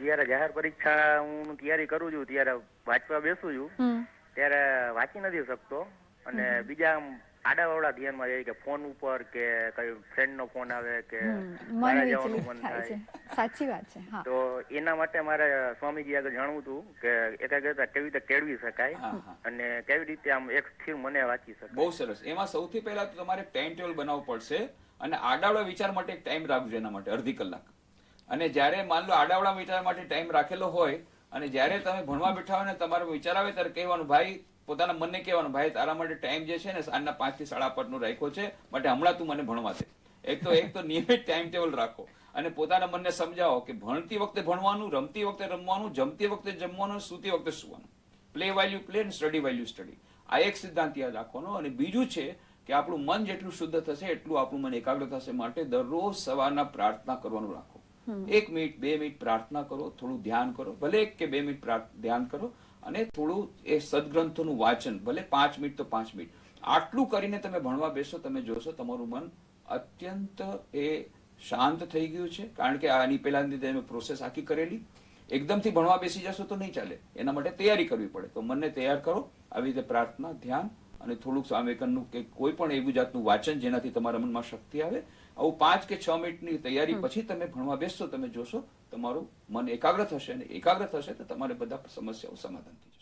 જયારે જાહેર પરીક્ષા હું તૈયારી કરું છું ત્યારે વાંચવા બેસું છું ત્યારે વાંચી નથી શકતો. અને બીજા આડાવાળા આડાવડા ધ્યાનમાં રહે કે ફોન ઉપર કે કઈ ફ્રેન્ડ નો ફોન આવે કે હમ, જવાનું મન થાય થાય. સાચી વાત છે તો એના માટે મારે સ્વામીજી આગળ જાણવું હતું કે એકાગ્રતા કેવી રીતે કેળવી શકાય. અને કેવી રીતે આમ એક સ્થિર મને વાંચી શકાય. બહુ સરસ. એમાં સૌથી પહેલા તો તમારે ટાઈમ ટેબલ બનાવવું પડશે અને આડાવડા વિચાર માટે એક ટાઈમ રાખજો એના માટે અડધી કલાક. અને જ્યારે માન લો આડાવડા વિચાર માટે ટાઈમ રાખેલો હોય અને જ્યારે તમે ભણવા બેઠા હોય ને તમારો વિચાર આવે ત્યારે કહેવાનું, ભાઈ, પોતાના મનને કહેવાનું, ભાઈ, તારા માટે ટાઈમ જે છે ને સાંજના પાંચથી સાડા પાંચ નો રાખ્યો છે, માટે હમણાં તું મને ભણવા દે. એક તો એક તો નિયમિત ટાઈમ ટેબલ રાખો અને પોતાના મનને સમજાવો કે ભણતી વખતે ભણવાનું, રમતી વખતે રમવાનું, જમતી વખતે જમવાનું, સૂતી વખતે સૂવાનું. પ્લે વાલ્યુ પ્લે અને સ્ટડી વાલ્યુ સ્ટડી આ એક સિદ્ધાંત યાદ રાખવાનો અને બીજું છે કે આપણું મન જેટલું શુદ્ધ થશે, એટલું આપણું મન એકાગ્ર થશે માટે દરરોજ સવારના પ્રાર્થના કરવાનું રાખો. એક મિનિટ, બે મિનિટ પ્રાર્થના કરો, થોડું ધ્યાન કરો, ભલે એક કે બે મિનિટ ધ્યાન કરો અને થોડું એ સદગ્રંથોનું વાંચન, ભલે પાંચ મિનિટ તો પાંચ મિનિટ. આટલું કરીને તમે ભણવા બેસો, તમે જોશો તમારું મન અત્યંત એ શાંત થઈ ગયું છે. કારણ કે આની પહેલાની પ્રોસેસ આખી કરેલી. એકદમથી ભણવા બેસી જશો તો નહીં ચાલે. એના માટે તૈયારી કરવી પડે. તો મનને તૈયાર કરો. આવી રીતે પ્રાર્થના, ધ્યાન અને થોડુંક સ્વામિકનનું કે કોઈ પણ એવું જાતનું વાંચન જેનાથી તમારા મનમાં શક્તિ આવે આવું પાંચ કે છ મિનિટની તૈયારી પછી તમે ભણવા બેસશો તમે જોશો તમારું મન એકાગ્ર થશે અને એકાગ્ર થશે તો તમારે બધા સમસ્યાઓ સમાધાન થઈ જશે.